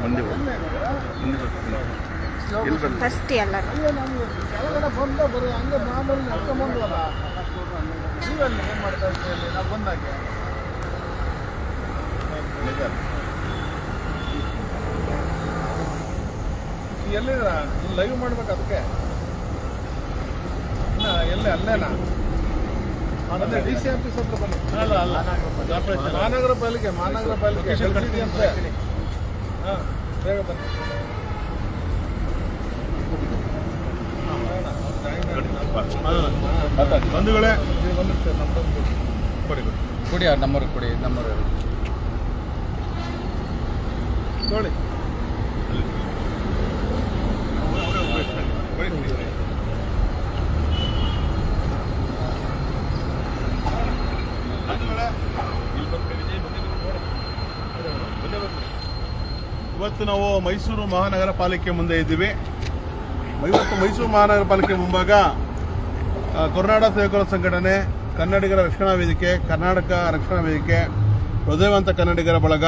ಮುಂದೆ ಫಸ್ಟ್ ಎಲ್ಲರೂ ಎಲ್ಲಿದ್ರ ಲೈವ್ ಮಾಡ್ಬೇಕು ಅದಕ್ಕೆ ಇನ್ನ ಎಲ್ಲಿ. ಅಲ್ಲೇನಾ ಡಿ ಸಿ ಆಫೀಸ್ ಹತ್ರ ಬನ್ನಿ ಅಲ್ಲ ಅಲ್ಲ ಮಹಾನಗರ ಪಾಲಿಕೆ ಮಹಾನಗರ ಪಾಲಿಕೆ ಅಂತ ಬೇಗ ಬನ್ನಿ. ಬಂಧುಗಳೇ ಕೊಡಿ. ಕೊಡಿ ಆ ನಂಬರ್ ಕೊಡಿ ನಂಬರ್ ನೋಡಿ ಇವತ್ತು ನಾವು ಮೈಸೂರು ಮಹಾನಗರ ಪಾಲಿಕೆ ಮುಂದೆ ಇದ್ದೀವಿ. ಇವತ್ತು ಮೈಸೂರು ಮಹಾನಗರ ಪಾಲಿಕೆ ಮುಂಭಾಗ ಕರ್ನಾಟಕ ಸೇವಕರ ಸಂಘಟನೆ, ಕನ್ನಡಿಗರ ರಕ್ಷಣಾ ವೇದಿಕೆ, ಕರ್ನಾಟಕ ರಕ್ಷಣಾ ವೇದಿಕೆ, ಹೃದಯವಂತ ಕನ್ನಡಿಗರ ಬಳಗ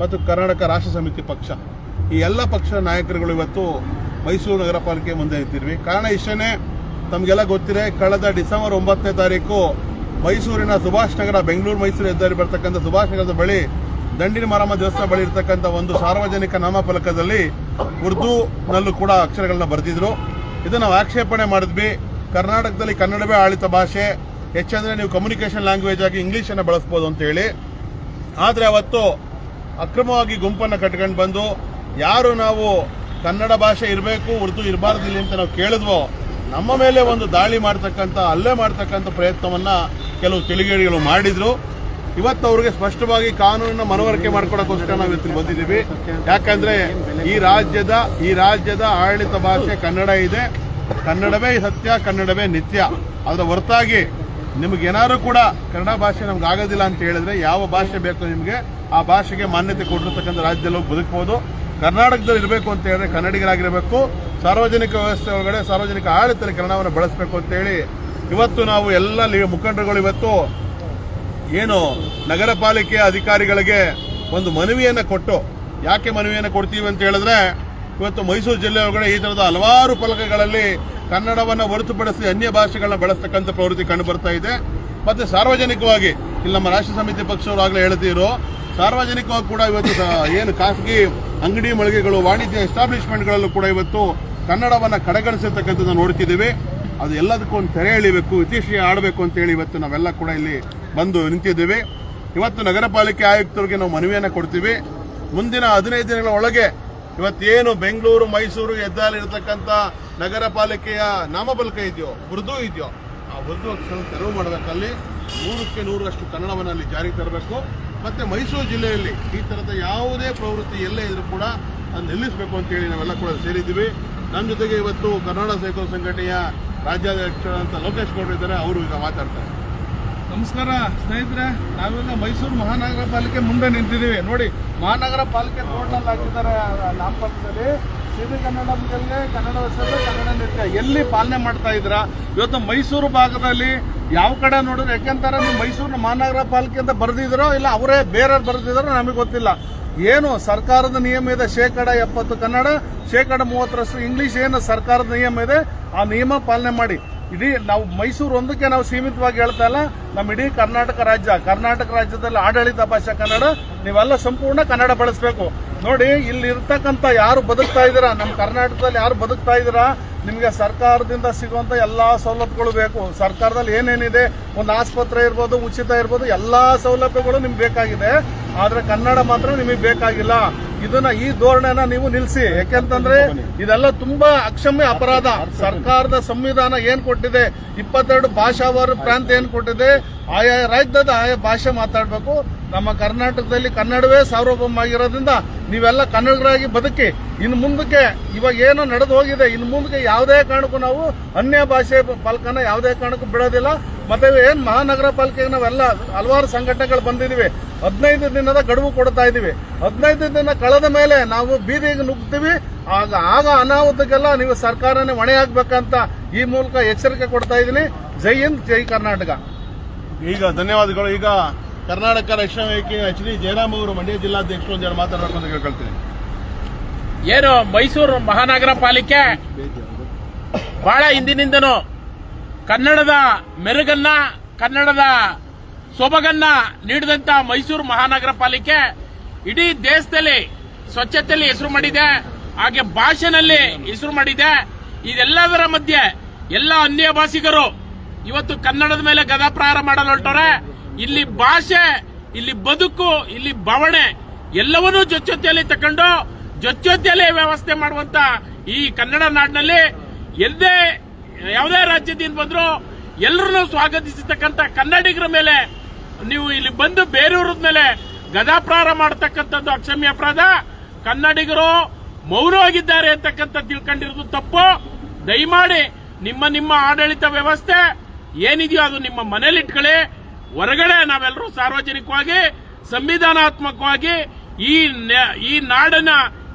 ಮತ್ತು ಕರ್ನಾಟಕ ರಾಷ್ಟ್ರ ಸಮಿತಿ ಪಕ್ಷ. ಈ ಎಲ್ಲ ಪಕ್ಷದ ನಾಯಕರುಗಳು ಇವತ್ತು ಮೈಸೂರು ನಗರ ಪಾಲಿಕೆ ಮುಂದೆ ಇದ್ದೀವಿ ಕಾರಣ ಇಷ್ಟೇ ತಮಗೆಲ್ಲ ಗೊತ್ತಿದೆ, ಕಳೆದ ಡಿಸೆಂಬರ್ ಒಂಬತ್ತನೇ ತಾರೀಕು ಮೈಸೂರಿನ ಸುಭಾಷ್ ನಗರ, ಬೆಂಗಳೂರು ಮೈಸೂರು ಹೆದ್ದಾರಿ ಬರ್ತಕ್ಕಂಥ ಸುಭಾಷ್ ನಗರದ ಬಳಿ ದಂಡಿನ ಮಾರಮ್ಮ ದೇವಸ್ಥಾನ ಬಳಿ ಇರತಕ್ಕಂಥ ಒಂದು ಸಾರ್ವಜನಿಕ ನಾಮಫಲಕದಲ್ಲಿ ಉರ್ದುನಲ್ಲೂ ಕೂಡ ಅಕ್ಷರಗಳನ್ನ ಬರೆದಿದ್ರು. ಇದನ್ನು ಆಕ್ಷೇಪಣೆ ಮಾಡಿದ್ವಿ. ಕರ್ನಾಟಕದಲ್ಲಿ ಕನ್ನಡವೇ ಆಳಿತ ಭಾಷೆ. ಹೆಚ್ಚಂದ್ರೆ ನೀವು ಕಮ್ಯುನಿಕೇಷನ್ ಲ್ಯಾಂಗ್ವೇಜ್ ಆಗಿ ಇಂಗ್ಲೀಷನ್ನು ಬಳಸ್ಬೋದು ಅಂತ ಹೇಳಿ. ಆದರೆ ಅವತ್ತು ಅಕ್ರಮವಾಗಿ ಗುಂಪನ್ನು ಕಟ್ಕೊಂಡು ಬಂದು ಯಾರು ನಾವು ಕನ್ನಡ ಭಾಷೆ ಇರಬೇಕು, ಉರ್ದು ಇರಬಾರ್ದು ಇಲ್ಲಿ ಅಂತ ನಾವು ಕೇಳಿದ್ವೋ, ನಮ್ಮ ಮೇಲೆ ಒಂದು ದಾಳಿ ಮಾಡ್ತಕ್ಕಂಥ ಅಲ್ಲೇ ಮಾಡ್ತಕ್ಕಂಥ ಪ್ರಯತ್ನವನ್ನ ಕೆಲವು ತಿಳಿಗೇಡಿಗಳು ಮಾಡಿದ್ರು. ಇವತ್ತು ಅವ್ರಿಗೆ ಸ್ಪಷ್ಟವಾಗಿ ಕಾನೂನನ್ನ ಮನವರಿಕೆ ಮಾಡ್ಕೊಡೋಕ್ಕೋಸ್ಕರ ನಾವು ಇವತ್ತು ಬಂದಿದ್ದೀವಿ. ಯಾಕಂದ್ರೆ ಈ ರಾಜ್ಯದ ಈ ರಾಜ್ಯದ ಆಡಳಿತ ಭಾಷೆ ಕನ್ನಡ ಇದೆ. ಕನ್ನಡವೇ ಸತ್ಯ, ಕನ್ನಡವೇ ನಿತ್ಯ. ಅದರ ಹೊರತಾಗಿ ನಿಮ್ಗೆ ಏನಾದ್ರು ಕೂಡ ಕನ್ನಡ ಭಾಷೆ ನಮ್ಗೆ ಆಗೋದಿಲ್ಲ ಅಂತ ಹೇಳಿದ್ರೆ ಯಾವ ಭಾಷೆ ಬೇಕು ನಿಮಗೆ ಆ ಭಾಷೆಗೆ ಮಾನ್ಯತೆ ಕೊಟ್ಟಿರ್ತಕ್ಕಂಥ ರಾಜ್ಯದಲ್ಲಿ ಬದುಕ್ಬೋದು. ಕರ್ನಾಟಕದಲ್ಲಿ ಇರಬೇಕು ಅಂತ ಹೇಳಿದ್ರೆ ಕನ್ನಡಿಗರಾಗಿರಬೇಕು. ಸಾರ್ವಜನಿಕ ವ್ಯವಸ್ಥೆ ಒಳಗಡೆ ಸಾರ್ವಜನಿಕ ಆಡಳಿತದಲ್ಲಿ ಕನ್ನಡವನ್ನು ಬಳಸಬೇಕು ಅಂತ ಹೇಳಿ ಇವತ್ತು ನಾವು ಎಲ್ಲ ಮುಖಂಡರುಗಳು ಇವತ್ತು ಏನು ನಗರ ಪಾಲಿಕೆಯ ಅಧಿಕಾರಿಗಳಿಗೆ ಒಂದು ಮನವಿಯನ್ನು ಕೊಟ್ಟು, ಯಾಕೆ ಮನವಿಯನ್ನು ಕೊಡ್ತೀವಿ ಅಂತ ಹೇಳಿದ್ರೆ, ಇವತ್ತು ಮೈಸೂರು ಜಿಲ್ಲೆ ಒಳಗಡೆ ಈ ಥರದ ಹಲವಾರು ಫಲಕಗಳಲ್ಲಿ ಕನ್ನಡವನ್ನು ಹೊರತುಪಡಿಸಿ ಅನ್ಯ ಭಾಷೆಗಳನ್ನ ಬಳಸ್ತಕ್ಕಂಥ ಪ್ರವೃತ್ತಿ ಕಂಡು ಬರ್ತಾ ಇದೆ. ಮತ್ತೆ ಸಾರ್ವಜನಿಕವಾಗಿ, ಇಲ್ಲಿ ನಮ್ಮ ರಾಷ್ಟ್ರ ಸಮಿತಿ ಪಕ್ಷವರು ಆಗಲೇ ಹೇಳ್ತಿರೋ ಸಾರ್ವಜನಿಕವಾಗಿ ಕೂಡ ಇವತ್ತು ಏನು ಖಾಸಗಿ ಅಂಗಡಿ ಮಳಿಗೆಗಳು, ವಾಣಿಜ್ಯ ಎಸ್ಟಾಬ್ಲಿಷ್ಮೆಂಟ್ಗಳಲ್ಲೂ ಕೂಡ ಇವತ್ತು ಕನ್ನಡವನ್ನು ಕಡೆಗಣಿಸಿರ್ತಕ್ಕಂಥದ್ದು ನೋಡ್ತಿದ್ದೀವಿ. ಅದು ಎಲ್ಲದಕ್ಕೂ ಒಂದು ತೆರೆ ಎಳಿಬೇಕು, ಇತಿಶ್ರೀ ಆಡಬೇಕು ಅಂತೇಳಿ ಇವತ್ತು ನಾವೆಲ್ಲ ಕೂಡ ಇಲ್ಲಿ ಬಂದು ನಿಂತಿದ್ದೀವಿ. ಇವತ್ತು ನಗರ ಪಾಲಿಕೆ ಆಯುಕ್ತರಿಗೆ ನಾವು ಮನವಿಯನ್ನು ಕೊಡ್ತೀವಿ. ಮುಂದಿನ ಹದಿನೈದು ದಿನಗಳ ಒಳಗೆ ಇವತ್ತೇನು ಬೆಂಗಳೂರು, ಮೈಸೂರು ಹೆದ್ದಾರಿ ಇರತಕ್ಕಂಥ ನಗರ ಪಾಲಿಕೆಯ ನಾಮಫಲಕ ಇದೆಯೋ ಉರ್ದು ಇದೆಯೋ, ಆ ಉರ್ದು ಅಕ್ಷರ ತೆರವು ಮಾಡಬೇಕಲ್ಲಿ. ನೂರಕ್ಕೆ ನೂರಷ್ಟು ಕನ್ನಡವನ್ನು ಅಲ್ಲಿ ಜಾರಿಗೆ ತರಬೇಕು. ಮತ್ತೆ ಮೈಸೂರು ಜಿಲ್ಲೆಯಲ್ಲಿ ಈ ಥರದ ಯಾವುದೇ ಪ್ರವೃತ್ತಿ ಎಲ್ಲೇ ಇದ್ರೂ ಕೂಡ ಅದನ್ನು ನಿಲ್ಲಿಸಬೇಕು ಅಂತ ಹೇಳಿ ನಾವೆಲ್ಲ ಕೂಡ ಸೇರಿದ್ದೀವಿ. ನಮ್ಮ ಜೊತೆಗೆ ಇವತ್ತು ಕರ್ನಾಟಕ ಸೈಕಲ್ ಸಂಘಟನೆಯ ರಾಜ್ಯಾಧ್ಯಕ್ಷರಾದಂಥ ಲೋಕೇಶ್ ಗೌಡ್ರು ಇದ್ದಾರೆ. ಅವರು ಈಗ ಮಾತಾಡ್ತಾರೆ. ನಮಸ್ಕಾರ, ಸ್ನೇಹಿತರೆ. ನಾವೆಲ್ಲ ಮೈಸೂರು ಮಹಾನಗರ ಪಾಲಿಕೆ ಮುಂದೆ ನಿಂತಿದ್ದೀವಿ. ನೋಡಿ, ಮಹಾನಗರ ಪಾಲಿಕೆ ರೋಡ್ನಲ್ಲಿ ಹಾಕಿದ್ದಾರೆ ನಾಮಪತ್ರದಲ್ಲಿ ಸಿರಿ ಕನ್ನಡ ಬಗ್ಗೆ ಕನ್ನಡ ಹೆಸರು ಕನ್ನಡ ನೃತ್ಯ. ಎಲ್ಲಿ ಪಾಲನೆ ಮಾಡ್ತಾ ಇದ್ದೀರಾ? ಇವತ್ತು ಮೈಸೂರು ಭಾಗದಲ್ಲಿ ಯಾವ ಕಡೆ ನೋಡಿದ್ರೆ ಯಾಕೆಂತಾರೆ ನೀವು ಮೈಸೂರು ಮಹಾನಗರ ಪಾಲಿಕೆ ಅಂತ ಬರೆದಿದ್ರೋ ಇಲ್ಲ ಅವರೇ ಬೇರೆಯವ್ರು ಬರೆದಿದ್ದಾರೋ ನಮಗೆ ಗೊತ್ತಿಲ್ಲ. ಏನು ಸರ್ಕಾರದ ನಿಯಮ ಇದೆ? ಶೇಕಡ ಎಪ್ಪತ್ತು ಕನ್ನಡ, ಶೇಕಡ ಮೂವತ್ತರಷ್ಟು ಇಂಗ್ಲಿಷ್ ಏನು ಸರ್ಕಾರದ ನಿಯಮ ಇದೆ? ಆ ನಿಯಮ ಪಾಲನೆ ಮಾಡಿ. ಇಡೀ ನಾವು ಮೈಸೂರು ಒಂದಕ್ಕೆ ನಾವು ಸೀಮಿತವಾಗಿ ಹೇಳ್ತಾ ಇಲ್ಲ. ನಮ್ಮ ಇಡೀ ಕರ್ನಾಟಕ ರಾಜ್ಯ, ಕರ್ನಾಟಕ ರಾಜ್ಯದಲ್ಲಿ ಆಡಳಿತ ಭಾಷೆ ಕನ್ನಡ, ನೀವೆಲ್ಲ ಸಂಪೂರ್ಣ ಕನ್ನಡ ಬಳಸಬೇಕು. ನೋಡಿ, ಇಲ್ಲಿ ಇರ್ತಕ್ಕಂಥ ಯಾರು ಬದುಕ್ತಾ ಇದ್ದೀರಾ? ನಮ್ಮ ಕರ್ನಾಟಕದಲ್ಲಿ ಯಾರು ಬದುಕ್ತಾ ಇದ್ದೀರಾ? ನಿಮಗೆ ಸರ್ಕಾರದಿಂದ ಸಿಗುವಂಥ ಎಲ್ಲ ಸವಲತ್ತುಗಳು ಬೇಕು. ಸರ್ಕಾರದಲ್ಲಿ ಏನೇನಿದೆ? ಒಂದು ಆಸ್ಪತ್ರೆ ಇರ್ಬೋದು, ಉಚಿತ ಇರ್ಬೋದು, ಎಲ್ಲ ಸೌಲಭ್ಯಗಳು ನಿಮ್ಗೆ ಬೇಕಾಗಿದೆ. ಆದ್ರೆ ಕನ್ನಡ ಮಾತ್ರ ನಿಮಗೆ ಬೇಕಾಗಿಲ್ಲ. ಇದನ್ನ ಈ ಧೋರಣೆನ ನೀವು ನಿಲ್ಲಿಸಿ ಯಾಕೆಂತಂದ್ರೆ ಇದೆಲ್ಲ ತುಂಬಾ ಅಕ್ಷಮ್ಯ ಅಪರಾಧ. ಸರ್ಕಾರದ ಸಂವಿಧಾನ ಏನ್ ಕೊಟ್ಟಿದೆ? ಇಪ್ಪತ್ತೆರಡು ಭಾಷಾವಾರು ಪ್ರಾಂತ ಏನ್ ಕೊಟ್ಟಿದೆ? ಆಯಾ ರಾಜ್ಯದ ಆಯಾ ಭಾಷೆ ಮಾತಾಡಬೇಕು. ನಮ್ಮ ಕರ್ನಾಟಕದಲ್ಲಿ ಕನ್ನಡವೇ ಸಾರ್ವಭೌಮ ಆಗಿರೋದ್ರಿಂದ ನೀವೆಲ್ಲ ಕನ್ನಡಿಗರಾಗಿ ಬದುಕಿ. ಇನ್ನು ಮುಂದಕ್ಕೆ ಇವಾಗ ಏನೋ ನಡೆದು ಹೋಗಿದೆ. ಇನ್ನು ಮುಂದಕ್ಕೆ ಯಾವುದೇ ಕಾರಣಕ್ಕೂ ನಾವು ಅನ್ಯ ಭಾಷೆ ಫಲಕನ ಯಾವುದೇ ಕಾರಣಕ್ಕೂ ಬಿಡೋದಿಲ್ಲ. ಮತ್ತೆ ಏನು ಮಹಾನಗರ ಪಾಲಿಕೆಗೆ ನಾವೆಲ್ಲ ಹಲವಾರು ಸಂಘಟನೆಗಳು ಬಂದಿದ್ದೀವಿ ಹದಿನೈದು ದಿನದ ಗಡುವು ಕೊಡ್ತಾ ಇದೀವಿ. ಹದಿನೈದು ದಿನ ಕಳೆದ ಮೇಲೆ ನಾವು ಬೀದಿಗೆ ನುಗ್ತೀವಿ ಆಗ ಆಗ ಅನಾಹುತಕ್ಕೆಲ್ಲ ನೀವು ಸರ್ಕಾರನೇ ಹೊಣೆ ಆಗ್ಬೇಕಂತ ಈ ಮೂಲಕ ಎಚ್ಚರಿಕೆ ಕೊಡ್ತಾ ಇದ್ದೀನಿ. ಜೈ ಹಿಂದ್ ಜೈ ಕರ್ನಾಟಕ. ಈಗ ಧನ್ಯವಾದಗಳು. ಈಗ ಕರ್ನಾಟಕ ರಕ್ಷಣಾ ವೇದಿಕೆ ಎಚ್ ಡಿ ಜಯರಾಮ್ ಅವರು ಮಂಡ್ಯ ಜಿಲ್ಲಾಧ್ಯಕ್ಷರು ಮಾತಾಡಬೇಕು ಅಂತ ಕೇಳ್ಕೊಳ್ತೀನಿ. ಏನು ಮೈಸೂರು ಮಹಾನಗರ ಪಾಲಿಕೆ? ಬಹಳ ಹಿಂದಿನಿಂದನೂ ಕನ್ನಡದ ಮೆರುಗನ್ನ, ಕನ್ನಡದ ಸೊಬಗನ್ನ ನೀಡಿದಂತ ಮೈಸೂರು ಮಹಾನಗರ ಪಾಲಿಕೆ ಇಡೀ ದೇಶದಲ್ಲಿ ಸ್ವಚ್ಛತೆಯಲ್ಲಿ ಹೆಸರು ಮಾಡಿದೆ, ಹಾಗೆ ಭಾಷೆನಲ್ಲಿ ಹೆಸರು ಮಾಡಿದೆ. ಇದೆಲ್ಲದರ ಮಧ್ಯೆ ಎಲ್ಲ ಅನ್ಯ ಭಾಷಿಗರು ಇವತ್ತು ಕನ್ನಡದ ಮೇಲೆ ಗದಾಪ್ರಹಾರ ಮಾಡಲು ಹೊರಟವ್ರೆ. ಇಲ್ಲಿ ಭಾಷೆ, ಇಲ್ಲಿ ಬದುಕು, ಇಲ್ಲಿ ಬವಣೆ ಎಲ್ಲವನ್ನೂ ಜೊಚ್ಚೊತ್ತೆಯಲ್ಲಿ ತಕೊಂಡು ಜೊಚ್ಚೊತ್ತೆಯಲ್ಲಿ ವ್ಯವಸ್ಥೆ ಮಾಡುವಂತ ಈ ಕನ್ನಡ ನಾಡಿನಲ್ಲಿ ಎಲ್ಲೇ ಯಾವುದೇ ರಾಜ್ಯದಿಂದ ಬಂದರೂ ಎಲ್ಲರನ್ನೂ ಸ್ವಾಗತಿಸತಕ್ಕಂತ ಕನ್ನಡಿಗರ ಮೇಲೆ ನೀವು ಇಲ್ಲಿ ಬಂದು ಬೇರೆಯವ್ರ ಮೇಲೆ ಗದಾಪ್ರಹಾರ ಮಾಡತಕ್ಕಂಥದ್ದು ಅಕ್ಷಮ್ಯ ಅಪರಾಧ. ಕನ್ನಡಿಗರು ಮೌನವಾಗಿದ್ದಾರೆ ಅಂತಕ್ಕಂಥ ತಿಳ್ಕೊಂಡಿರೋದು ತಪ್ಪು. ದಯಮಾಡಿ ನಿಮ್ಮ ನಿಮ್ಮ ಆಡಳಿತ ವ್ಯವಸ್ಥೆ ಏನಿದೆಯೋ ಅದು ನಿಮ್ಮ ಮನೇಲಿ ಇಟ್ಕೊಳ್ಳಿ ಹೊರಗಡೆ ನಾವೆಲ್ಲರೂ ಸಾರ್ವಜನಿಕವಾಗಿ, ಸಂವಿಧಾನಾತ್ಮಕವಾಗಿ ಈ ಈ ನಾಡನ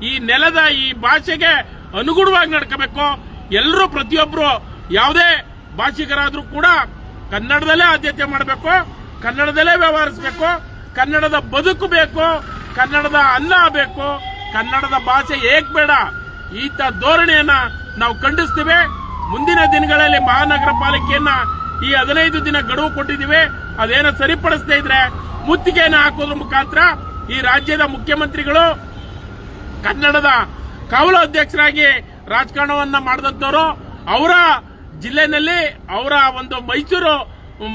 ಈ ನೆಲದ, ಈ ಭಾಷೆಗೆ ಅನುಗುಣವಾಗಿ ನಡ್ಕೋಬೇಕು. ಎಲ್ಲರೂ ಪ್ರತಿಯೊಬ್ಬರು ಯಾವುದೇ ಭಾಷಿಕರಾದರೂ ಕೂಡ ಕನ್ನಡದಲ್ಲೇ ಆದ್ಯತೆ ಮಾಡಬೇಕು, ಕನ್ನಡದಲ್ಲೇ ವ್ಯವಹರಿಸಬೇಕು, ಕನ್ನಡದ ಬದುಕು ಬೇಕು, ಕನ್ನಡದ ಅನ್ನ ಬೇಕು, ಕನ್ನಡದ ಭಾಷೆ ಏಕ್ ಬೇಡ ಈತ ಧೋರಣೆಯನ್ನ ನಾವು ಖಂಡಿಸ್ತೀವಿ. ಮುಂದಿನ ದಿನಗಳಲ್ಲಿ ಮಹಾನಗರ ಪಾಲಿಕೆಯನ್ನ ಈ ಹದಿನೈದು ದಿನ ಗಡುವು ಕೊಟ್ಟಿದ್ದೀವಿ. ಅದೇನೋ ಸರಿಪಡಿಸದೇ ಇದ್ರೆ ಮುತ್ತಿಗೆಯನ್ನು ಹಾಕೋದ್ರ ಮುಖಾಂತರ ಈ ರಾಜ್ಯದ ಮುಖ್ಯಮಂತ್ರಿಗಳು, ಕನ್ನಡದ ಕಾವಲು ಅಧ್ಯಕ್ಷರಾಗಿ ರಾಜಕಾರಣವನ್ನ ಮಾಡಿದಂತವರು, ಅವರ ಜಿಲ್ಲೆನಲ್ಲಿ ಅವರ ಒಂದು ಮೈಸೂರು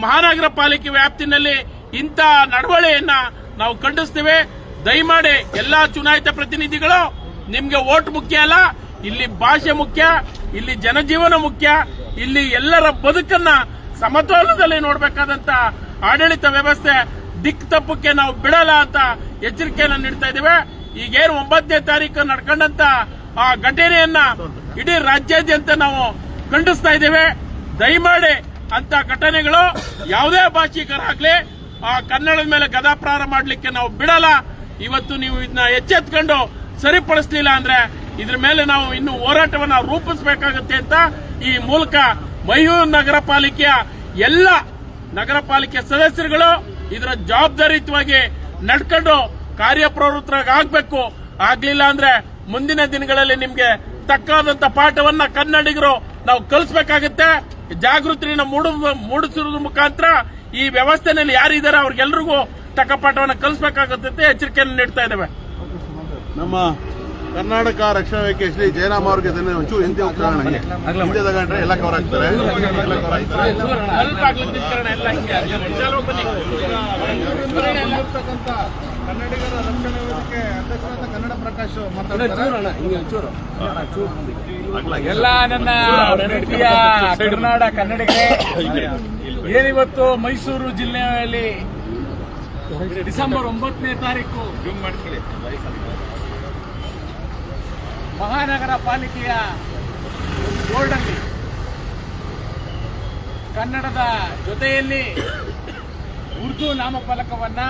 ಮಹಾನಗರ ಪಾಲಿಕೆ ವ್ಯಾಪ್ತಿನಲ್ಲಿ ಇಂಥ ನಡವಳಿಯನ್ನ ನಾವು ಖಂಡಿಸ್ತೇವೆ. ದಯಮಾಡಿ ಎಲ್ಲಾ ಚುನಾಯಿತ ಪ್ರತಿನಿಧಿಗಳು, ನಿಮ್ಗೆ ವೋಟ್ ಮುಖ್ಯ ಅಲ್ಲ, ಇಲ್ಲಿ ಭಾಷೆ ಮುಖ್ಯ, ಇಲ್ಲಿ ಜನಜೀವನ ಮುಖ್ಯ, ಇಲ್ಲಿ ಎಲ್ಲರ ಬದುಕನ್ನ ಸಮತೋಲನದಲ್ಲಿ ನೋಡಬೇಕಾದಂತ ಆಡಳಿತ ವ್ಯವಸ್ಥೆ ದಿಕ್ ತಪ್ಪಕ್ಕೆ ನಾವು ಬಿಡಲ್ಲ ಅಂತ ಎಚ್ಚರಿಕೆಯನ್ನು ನೀಡ್ತಾ ಇದ್ದೇವೆ. ಈಗೇನು ಒಂಬತ್ತನೇ ತಾರೀಕು ನಡ್ಕೊಂಡಂತ ಆ ಘಟನೆಯನ್ನ ಇಡೀ ರಾಜ್ಯಾದ್ಯಂತ ನಾವು ಖಂಡಿಸ್ತಾ ಇದ್ದೇವೆ. ದಯಮಾಡಿ ಅಂತ ಘಟನೆಗಳು ಯಾವುದೇ ಭಾಷಿಕರಾಗ್ಲಿ ಆ ಕನ್ನಡದ ಮೇಲೆ ಗದಾಪ್ರಹಾರ ಮಾಡಲಿಕ್ಕೆ ನಾವು ಬಿಡಲ್ಲ. ಇವತ್ತು ನೀವು ಇದನ್ನ ಎಚ್ಚೆತ್ಕೊಂಡು ಸರಿಪಡಿಸಲಿಲ್ಲ ಅಂದ್ರೆ ಇದ್ರ ಮೇಲೆ ನಾವು ಇನ್ನು ಹೋರಾಟವನ್ನ ರೂಪಿಸಬೇಕಾಗುತ್ತೆ ಅಂತ ಈ ಮೂಲಕ ಮೈಸೂರು ನಗರ ಪಾಲಿಕೆಯ ಎಲ್ಲ ನಗರ ಪಾಲಿಕೆ ಸದಸ್ಯರುಗಳು ಇದರ ಜವಾಬ್ದಾರಿಯುತವಾಗಿ ನಡ್ಕೊಂಡು ಕಾರ್ಯಪ್ರವೃತ್ತರಾಗಬೇಕು. ಆಗ್ಲಿಲ್ಲ ಅಂದ್ರೆ ಮುಂದಿನ ದಿನಗಳಲ್ಲಿ ನಿಮ್ಗೆ ತಕ್ಕಾದಂತ ಪಾಠವನ್ನ ಕನ್ನಡಿಗರು ನಾವು ಕಲಿಸ್ಬೇಕಾಗತ್ತೆ. ಜಾಗೃತಿನ ಮೂಡ ಮೂಡಿಸಿರೋದ್ರ ಮುಖಾಂತರ ಈ ವ್ಯವಸ್ಥೆನಲ್ಲಿ ಯಾರಿದ್ದಾರೆ ಅವ್ರಿಗೆಲ್ರಿಗೂ ತಕ್ಕ ಪಾಠವನ್ನು ಕಲಿಸ್ಬೇಕಾಗುತ್ತೆ ಅಂತ ಎಚ್ಚರಿಕೆಯನ್ನು ನೀಡ್ತಾ ಇದ್ದೇವೆ. ನಮ್ಮ ಕರ್ನಾಟಕ ರಕ್ಷಣಾ ವೇದಿಕೆ ಶ್ರೀ ಜಯರಾಮ್ ಅವ್ರಿಗೆ ಒಂಚೂರು ಹಿಂದೆ ನನಗೆ ಹಿಂದೆ ತಗೊಂಡ್ರೆ ಎಲ್ಲ ಕವರ್ ಆಗ್ತಾರೆ. ಎಲ್ಲ ಕವರ್ ಆಗ್ತಾರೆ ಕನ್ನಡಿಗರ ರಕ್ಷಣಾ ವೇದಿಕೆ ಅಧ್ಯಕ್ಷರಾದ ಕನ್ನಡ ಪ್ರಕಾಶ್ ಮಾತಾಡ್ತಾರೆ. ಎಲ್ಲ ನನ್ನ ಪ್ರೀತಿಯ ಕರ್ನಾಡ ಕನ್ನಡಿಗರೇ ಏನಿವತ್ತು ಮೈಸೂರು ಜಿಲ್ಲೆಯಲ್ಲಿ ಡಿಸೆಂಬರ್ ಒಂಬತ್ತನೇ ತಾರೀಕು ಮಹಾನಗರ ಪಾಲಿಕೆಯ ಬೋರ್ಡಲ್ಲಿ ಕನ್ನಡದ ಜೊತೆಯಲ್ಲಿ ಉರ್ದು ನಾಮಫಲಕವನ್ನ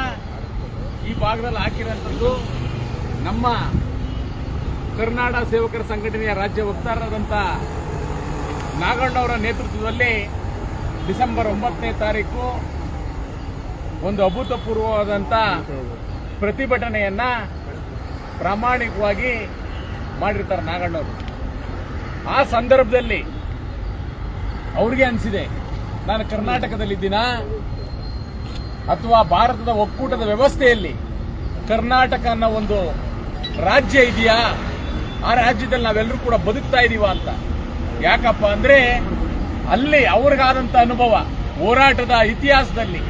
ಈ ಭಾಗದಲ್ಲಿ ಹಾಕಿರುವಂಥದ್ದು ನಮ್ಮ ಕರ್ನಾಟಕ ಸೇವಕರ ಸಂಘಟನೆಯ ರಾಜ್ಯ ವಕ್ತಾರರಾದಂಥ ನಾಗಣ್ಣವರ ನೇತೃತ್ವದಲ್ಲಿ ಡಿಸೆಂಬರ್ ಒಂಬತ್ತನೇ ತಾರೀಕು ಒಂದು ಅಭೂತಪೂರ್ವವಾದಂಥ ಪ್ರತಿಭಟನೆಯನ್ನು ಪ್ರಾಮಾಣಿಕವಾಗಿ ಮಾಡಿರ್ತಾರೆ ನಾಗಣ್ಣವರು. ಆ ಸಂದರ್ಭದಲ್ಲಿ ಅವ್ರಿಗೆ ಅನಿಸಿದೆ, ನಾನು ಕರ್ನಾಟಕದಲ್ಲಿದ್ದೀನ? ಅಥವಾ ಭಾರತದ ಒಕ್ಕೂಟದ ವ್ಯವಸ್ಥೆಯಲ್ಲಿ ಕರ್ನಾಟಕ ಅನ್ನೋ ಒಂದು ರಾಜ್ಯ ಇದೆಯಾ? ಆ ರಾಜ್ಯದಲ್ಲಿ ನಾವೆಲ್ಲರೂ ಕೂಡ ಬದುಕ್ತಾ ಇದೀವ ಅಂತ. ಯಾಕಪ್ಪ ಅಂದ್ರೆ ಅಲ್ಲಿ ಅವ್ರಿಗಾದಂತ ಅನುಭವ ಹೋರಾಟದ ಇತಿಹಾಸದಲ್ಲಿ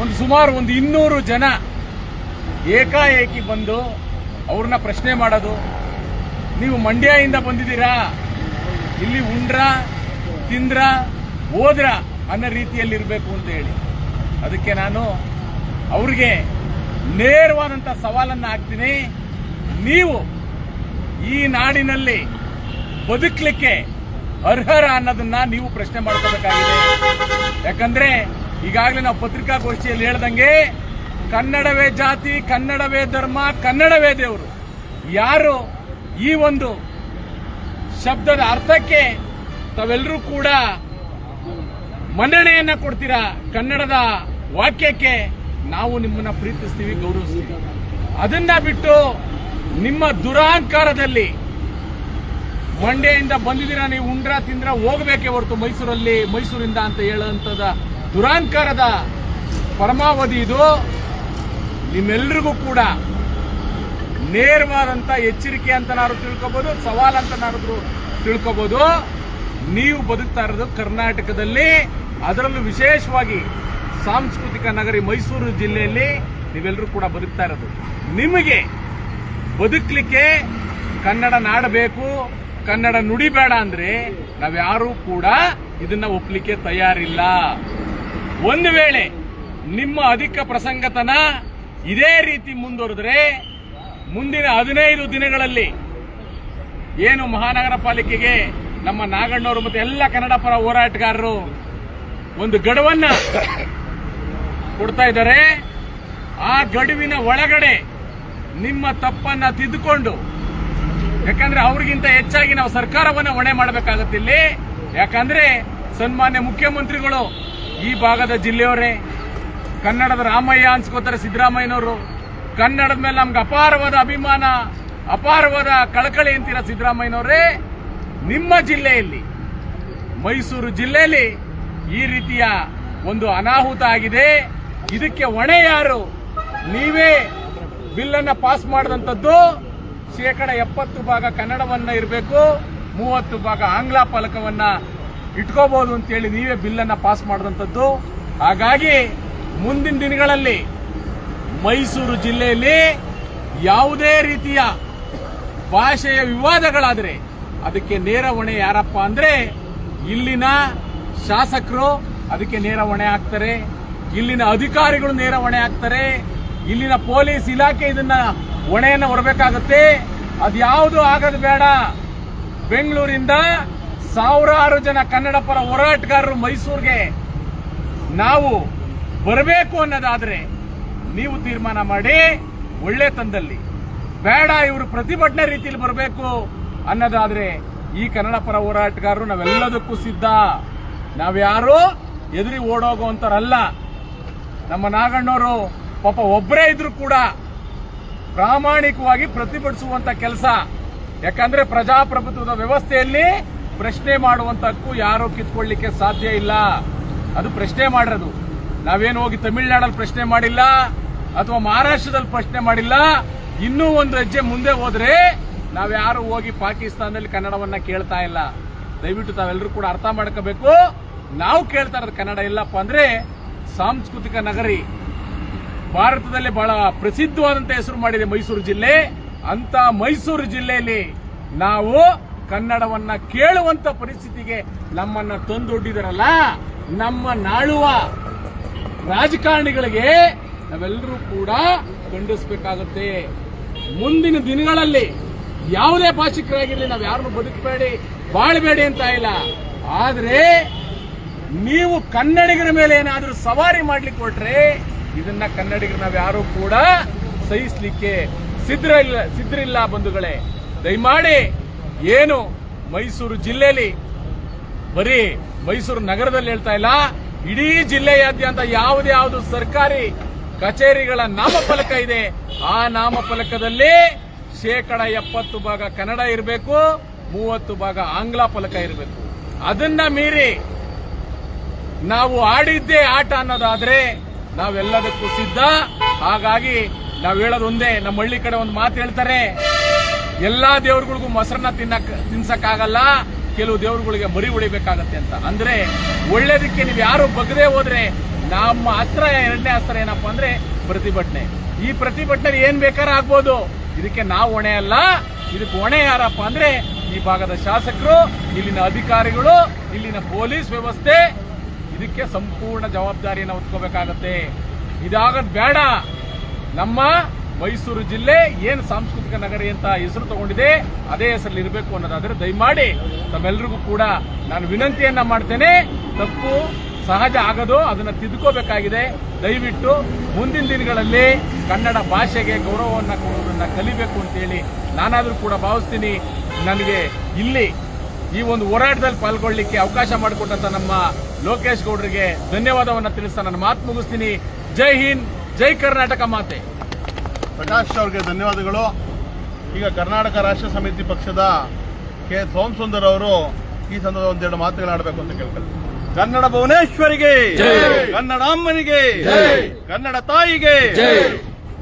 ಒಂದು ಸುಮಾರು ಒಂದು ಇನ್ನೂರು ಜನ ಏಕಾಏಕಿ ಬಂದು ಅವ್ರನ್ನ ಪ್ರಶ್ನೆ ಮಾಡೋದು, ನೀವು ಮಂಡ್ಯದಿಂದ ಬಂದಿದ್ದೀರಾ? ಇಲ್ಲಿ ಉಂಡ್ರ, ತಿಂದ್ರ, ಹೋದ್ರ? ಅನ್ನೋ ರೀತಿಯಲ್ಲಿ ಇರಬೇಕು ಅಂತ ಹೇಳಿ. ಅದಕ್ಕೆ ನಾನು ಅವ್ರಿಗೆ ನೇರವಾದಂಥ ಸವಾಲನ್ನ ಹಾಕ್ತೀನಿ. ನೀವು ಈ ನಾಡಿನಲ್ಲಿ ಬದುಕಲಿಕ್ಕೆ ಅರ್ಹರ ಅನ್ನೋದನ್ನ ನೀವು ಪ್ರಶ್ನೆ ಮಾಡ್ಕೋಬೇಕಾಗಿದೆ. ಯಾಕಂದ್ರೆ ಈಗಾಗಲೇ ನಾವು ಪತ್ರಿಕಾಗೋಷ್ಠಿಯಲ್ಲಿ ಹೇಳ್ದಂಗೆ ಕನ್ನಡವೇ ಜಾತಿ, ಕನ್ನಡವೇ ಧರ್ಮ, ಕನ್ನಡವೇ ದೇವರು. ಯಾರು ಈ ಒಂದು ಶಬ್ದದ ಅರ್ಥಕ್ಕೆ ತಾವೆಲ್ಲರೂ ಕೂಡ ಮನ್ನಣೆಯನ್ನ ಕೊಡ್ತೀರಾ? ಕನ್ನಡದ ವಾಕ್ಯಕ್ಕೆ ನಾವು ನಿಮ್ಮನ್ನ ಪ್ರೀತಿಸ್ತೀವಿ, ಗೌರವಿಸ್ತೀವಿ. ಅದನ್ನ ಬಿಟ್ಟು ನಿಮ್ಮ ದುರಾಂಕಾರದಲ್ಲಿ ಮಂಡ್ಯದಿಂದ ಬಂದಿದ್ದೀರಾ ನೀವು? ಉಂಡ್ರ ತಿಂದ್ರ ಹೋಗ್ಬೇಕೇ ಹೊರತು ಮೈಸೂರಲ್ಲಿ, ಮೈಸೂರಿಂದ ಅಂತ ಹೇಳುವಂಥದ ದುರಾಂಕಾರದ ಪರಮಾವಧಿ ಇದು. ನಿಮ್ಮೆಲ್ರಿಗೂ ಕೂಡ ನೇರವಾದಂಥ ಎಚ್ಚರಿಕೆ ಅಂತನಾದ್ರು ತಿಳ್ಕೊಬಹುದು ಸವಾಲ್ ಅಂತನಾದ್ರು ತಿಳ್ಕೊಬಹುದು ನೀವು ಬದುಕ್ತಾ ಇರೋದು ಕರ್ನಾಟಕದಲ್ಲಿ. ಅದರಲ್ಲೂ ವಿಶೇಷವಾಗಿ ಸಾಂಸ್ಕೃತಿಕ ನಗರಿ ಮೈಸೂರು ಜಿಲ್ಲೆಯಲ್ಲಿ ನೀವೆಲ್ಲರೂ ಕೂಡ ಬದುಕ್ತಾ ಇರೋದು. ನಿಮಗೆ ಬದುಕಲಿಕ್ಕೆ ಕನ್ನಡ ನಾಡಬೇಕು, ಕನ್ನಡ ನುಡಿಬೇಡ ಅಂದ್ರೆ ನಾವ್ಯಾರೂ ಕೂಡ ಇದನ್ನ ಒಪ್ಪಲಿಕ್ಕೆ ತಯಾರಿಲ್ಲ. ಒಂದು ವೇಳೆ ನಿಮ್ಮ ಅಧಿಕ ಪ್ರಸಂಗತನ ಇದೇ ರೀತಿ ಮುಂದುವರೆದ್ರೆ ಮುಂದಿನ ಹದಿನೈದು ದಿನಗಳಲ್ಲಿ ಏನು ಮಹಾನಗರ ಪಾಲಿಕೆಗೆ ನಮ್ಮ ನಾಗಣ್ಣವರು ಮತ್ತೆ ಎಲ್ಲ ಕನ್ನಡ ಪರ ಹೋರಾಟಗಾರರು ಒಂದು ಗಡುವನ್ನ ಕೊಡ್ತಾ ಇದ್ದಾರೆ. ಆ ಗಡುವಿನ ಒಳಗಡೆ ನಿಮ್ಮ ತಪ್ಪನ್ನ ತಿದ್ದುಕೊಂಡು, ಯಾಕಂದ್ರೆ ಅವ್ರಿಗಿಂತ ಹೆಚ್ಚಾಗಿ ನಾವು ಸರ್ಕಾರವನ್ನ ಹೊಣೆ ಮಾಡಬೇಕಾಗತ್ತೆ ಇಲ್ಲಿ. ಯಾಕಂದ್ರೆ ಸನ್ಮಾನ್ಯ ಮುಖ್ಯಮಂತ್ರಿಗಳು ಈ ಭಾಗದ ಜಿಲ್ಲೆಯವರೇ, ಕನ್ನಡದ ರಾಮಯ್ಯ ಅನ್ಸ್ಕೋತಾರೆ ಸಿದ್ದರಾಮಯ್ಯನವರು. ಕನ್ನಡದ ಮೇಲೆ ನಮ್ಗೆ ಅಪಾರವಾದ ಅಭಿಮಾನ, ಅಪಾರವಾದ ಕಳಕಳಿ ಅಂತೀರ ಸಿದ್ದರಾಮಯ್ಯನವರೇ. ನಿಮ್ಮ ಜಿಲ್ಲೆಯಲ್ಲಿ, ಮೈಸೂರು ಜಿಲ್ಲೆಯಲ್ಲಿ ಈ ರೀತಿಯ ಒಂದು ಅನಾಹುತ ಆಗಿದೆ. ಇದಕ್ಕೆ ಹೊಣೆ ಯಾರು? ನೀವೇ ಬಿಲ್ಲನ್ನು ಪಾಸ್ ಮಾಡಿದಂಥದ್ದು. ಶೇಕಡ ಎಪ್ಪತ್ತು ಭಾಗ ಕನ್ನಡವನ್ನ ಇರಬೇಕು, ಮೂವತ್ತು ಭಾಗ ಆಂಗ್ಲ ಫಲಕವನ್ನು ಇಟ್ಕೋಬಹುದು ಅಂತೇಳಿ ನೀವೇ ಬಿಲ್ಲನ್ನು ಪಾಸ್ ಮಾಡಿದಂಥದ್ದು. ಹಾಗಾಗಿ ಮುಂದಿನ ದಿನಗಳಲ್ಲಿ ಮೈಸೂರು ಜಿಲ್ಲೆಯಲ್ಲಿ ಯಾವುದೇ ರೀತಿಯ ಭಾಷೆಯ ವಿವಾದಗಳಾದರೆ ಅದಕ್ಕೆ ನೇರ ಹೊಣೆ ಯಾರಪ್ಪ ಅಂದ್ರೆ ಇಲ್ಲಿನ ಶಾಸಕರು, ಅದಕ್ಕೆ ನೇರ ಹೊಣೆ ಆಗ್ತಾರೆ ಇಲ್ಲಿನ ಅಧಿಕಾರಿಗಳು ನೇರ ಹೊಣೆ ಆಗ್ತಾರೆ ಇಲ್ಲಿನ ಪೊಲೀಸ್ ಇಲಾಖೆ ಇದನ್ನ ಹೊಣೆಯನ್ನು ಹೊರಬೇಕಾಗುತ್ತೆ. ಅದ್ಯಾವುದು ಆಗದು ಬೇಡ. ಬೆಂಗಳೂರಿಂದ ಸಾವಿರಾರು ಜನ ಕನ್ನಡ ಪರ ಹೋರಾಟಗಾರರು ಮೈಸೂರಿಗೆ ನಾವು ಬರಬೇಕು ಅನ್ನೋದಾದ್ರೆ ನೀವು ತೀರ್ಮಾನ ಮಾಡಿ, ಒಳ್ಳೆ ತಂದಲ್ಲಿ. ಬೇಡ ಇವರು ಪ್ರತಿಭಟನೆ ರೀತಿಯಲ್ಲಿ ಬರಬೇಕು. ಅನ್ನೋದಾದ್ರೆ ಈ ಕನ್ನಡ ಪರ ಹೋರಾಟಗಾರರು ನಾವೆಲ್ಲದಕ್ಕೂ ಸಿದ್ಧ. ನಾವ್ಯಾರು ಎದುರಿ ಓಡೋಗುವಂತಾರಲ್ಲ ನಮ್ಮ ನಾಗಣ್ಣವರು ಪಾಪ ಒಬ್ಬರೇ ಇದ್ರು ಕೂಡ ಪ್ರಾಮಾಣಿಕವಾಗಿ ಪ್ರತಿಭಟಿಸುವಂತ ಕೆಲಸ. ಯಾಕಂದ್ರೆ ಪ್ರಜಾಪ್ರಭುತ್ವದ ವ್ಯವಸ್ಥೆಯಲ್ಲಿ ಪ್ರಶ್ನೆ ಮಾಡುವಂತಕ್ಕೂ ಯಾರು ಕಿತ್ಕೊಳ್ಳಿಕ್ಕೆ ಸಾಧ್ಯ ಇಲ್ಲ. ಅದು ಪ್ರಶ್ನೆ ಮಾಡಿರೋದು. ನಾವೇನು ಹೋಗಿ ತಮಿಳುನಾಡಲ್ಲಿ ಪ್ರಶ್ನೆ ಮಾಡಿಲ್ಲ? ಅಥವಾ ಮಹಾರಾಷ್ಟ್ರದಲ್ಲಿ ಪ್ರಶ್ನೆ ಮಾಡಿಲ್ಲ? ಇನ್ನೂ ಒಂದು ಹೆಜ್ಜೆ ಮುಂದೆ ಹೋದ್ರೆ ನಾವ್ಯಾರು ಹೋಗಿ ಪಾಕಿಸ್ತಾನದಲ್ಲಿ ಕನ್ನಡವನ್ನ ಕೇಳ್ತಾ ಇಲ್ಲ. ದಯವಿಟ್ಟು ತಾವೆಲ್ಲರೂ ಕೂಡ ಅರ್ಥ ಮಾಡ್ಕೋಬೇಕು. ನಾವು ಕೇಳ್ತಾ ಇರೋದು ಕನ್ನಡ ಇಲ್ಲಪ್ಪ ಅಂದ್ರೆ ಸಾಂಸ್ಕೃತಿಕ ನಗರಿ. ಭಾರತದಲ್ಲಿ ಬಹಳ ಪ್ರಸಿದ್ಧವಾದಂತ ಹೆಸರು ಮಾಡಿದೆ ಮೈಸೂರು ಜಿಲ್ಲೆ. ಅಂತ ಮೈಸೂರು ಜಿಲ್ಲೆಯಲ್ಲಿ ನಾವು ಕನ್ನಡವನ್ನ ಕೇಳುವಂತ ಪರಿಸ್ಥಿತಿಗೆ ನಮ್ಮನ್ನ ತಂದೊಡ್ಡಿದಾರಲ್ಲ. ನಮ್ಮ ನಾಳುವ ರಾಜಕಾರಣಿಗಳಿಗೆ ನಾವೆಲ್ಲರೂ ಕೂಡ ಖಂಡಿಸಬೇಕಾಗುತ್ತೆ. ಮುಂದಿನ ದಿನಗಳಲ್ಲಿ ಯಾವುದೇ ಭಾಷಿಕರಾಗಿರಲಿ, ನಾವು ಯಾರನ್ನು ಬದುಕಬೇಡಿ, ಬಾಳಬೇಡಿ ಅಂತ ಇಲ್ಲ. ಆದರೆ, ನೀವು ಕನ್ನಡಿಗರ ಮೇಲೆ ಏನಾದರೂ ಸವಾರಿ ಮಾಡ್ಲಿಕ್ಕೆ ಹೊರಟ್ರೆ, ಇದನ್ನ ಕನ್ನಡಿಗರು ನಾವು ಯಾರು ಕೂಡ ಸಹಿಸ್ಲಿಕ್ಕೆ ಸಿದ್ಧರಿಲ್ಲ ಸಿದ್ಧರಿಲ್ಲ ಬಂಧುಗಳೇ. ದಯಮಾಡಿ ಏನು ಮೈಸೂರು ಜಿಲ್ಲೆಯಲ್ಲಿ, ಬರೀ ಮೈಸೂರು ನಗರದಲ್ಲಿ ಹೇಳ್ತಾ ಇಲ್ಲ, ಇಡೀ ಜಿಲ್ಲೆಯಾದ್ಯಂತ ಯಾವುದೇ ಯಾವುದು ಸರ್ಕಾರಿ ಕಚೇರಿಗಳ ನಾಮಫಲಕ ಇದೆ, ಆ ನಾಮಫಲಕದಲ್ಲಿ ಶೇಕಡ ಎಪ್ಪತ್ತು ಭಾಗ ಕನ್ನಡ ಇರಬೇಕು, ಮೂವತ್ತು ಭಾಗ ಆಂಗ್ಲ ಫಲಕ ಇರಬೇಕು. ಅದನ್ನ ಮೀರಿ ನಾವು ಆಡಿದ್ದೇ ಆಟ ಅನ್ನೋದಾದ್ರೆ ನಾವೆಲ್ಲದಕ್ಕೂ ಸಿದ್ಧ. ಹಾಗಾಗಿ ನಾವು ಹೇಳೋದೊಂದೇ ನಮ್ಮ ಹಳ್ಳಿ ಕಡೆ ಒಂದು ಮಾತು ಹೇಳ್ತಾರೆ, ಎಲ್ಲಾ ದೇವ್ರಗಳಿಗೂ ಮೊಸರನ್ನ ತಿನ್ನಕ್, ತಿನ್ಸಕ್ಕಾಗಲ್ಲ, ಕೆಲವು ದೇವ್ರಗಳಿಗೆ ಮರಿ ಉಳಿಬೇಕಾಗತ್ತೆ ಅಂತ. ಅಂದ್ರೆ ಒಳ್ಳೇದಕ್ಕೆ ನೀವು ಯಾರು ಬಗ್ಗದೆ ಹೋದ್ರೆ ನಮ್ಮ ಅಸ್ತ್ರ ಎರಡನೇ ಅಸ್ತ್ರ ಏನಪ್ಪಾ ಅಂದ್ರೆ ಪ್ರತಿಭಟನೆ. ಈ ಪ್ರತಿಭಟನೆ ಏನ್ ಬೇಕಾದ್ರೆ ಆಗ್ಬೋದು. ಇದಕ್ಕೆ ನಾವು ಹೊಣೆ ಅಲ್ಲ. ಇದಕ್ಕೆ ಹೊಣೆ ಯಾರಪ್ಪ ಅಂದ್ರೆ ಈ ಭಾಗದ ಶಾಸಕರು, ಇಲ್ಲಿನ ಅಧಿಕಾರಿಗಳು, ಇಲ್ಲಿನ ಪೊಲೀಸ್ ವ್ಯವಸ್ಥೆ. ಇದಕ್ಕೆ ಸಂಪೂರ್ಣ ಜವಾಬ್ದಾರಿಯನ್ನು ಹೊತ್ಕೋಬೇಕಾಗತ್ತೆ. ಇದಾಗದ್ ಬೇಡ. ನಮ್ಮ ಮೈಸೂರು ಜಿಲ್ಲೆ ಏನು ಸಾಂಸ್ಕೃತಿಕ ನಗರಿ ಅಂತ ಹೆಸರು ತಗೊಂಡಿದೆ, ಅದೇ ಹೆಸರಲ್ಲಿ ಇರಬೇಕು ಅನ್ನೋದಾದ್ರೆ ದಯಮಾಡಿ ತಮ್ಮೆಲ್ಲರಿಗೂ ಕೂಡ ನಾನು ವಿನಂತಿಯನ್ನ ಮಾಡ್ತೇನೆ. ತಪ್ಪು ಸಹಜ ಆಗದು, ಅದನ್ನು ತಿದ್ಕೋಬೇಕಾಗಿದೆ. ದಯವಿಟ್ಟು ಮುಂದಿನ ದಿನಗಳಲ್ಲಿ ಕನ್ನಡ ಭಾಷೆಗೆ ಗೌರವವನ್ನು ಕೊಡೋದನ್ನು ಕಲಿಬೇಕು ಅಂತೇಳಿ ನಾನಾದರೂ ಕೂಡ ಭಾವಿಸ್ತೀನಿ. ನನಗೆ ಇಲ್ಲಿ ಈ ಒಂದು ಹೋರಾಟದಲ್ಲಿ ಪಾಲ್ಗೊಳ್ಳಿಕ್ಕೆ ಅವಕಾಶ ಮಾಡಿಕೊಟ್ಟಂತ ನಮ್ಮ ಲೋಕೇಶ್ ಗೌಡರಿಗೆ ಧನ್ಯವಾದವನ್ನು ತಿಳಿಸ್ತಾ ನನ್ನ ಮಾತು ಮುಗಿಸ್ತೀನಿ. ಜೈ ಹಿಂದ್, ಜೈ ಕರ್ನಾಟಕ ಮಾತೆ. ಪ್ರಕಾಶ್ ಅವರಿಗೆ ಧನ್ಯವಾದಗಳು. ಈಗ ಕರ್ನಾಟಕ ರಾಷ್ಟ್ರ ಸಮಿತಿ ಪಕ್ಷದ ಕೆ. ಸೋಮಸುಂದರ್ ಅವರು ಈ ಸಂದರ್ಭ ಒಂದೆರಡು ಮಾತುಗಳಾಡಬೇಕು ಅಂತ ಕೇಳ್ತಾರೆ ಕನ್ನಡ ಭುವನೇಶ್ವರಿಗೆ ಕನ್ನಡ ಅಮ್ಮನಿಗೆ ಕನ್ನಡ ತಾಯಿಗೆ.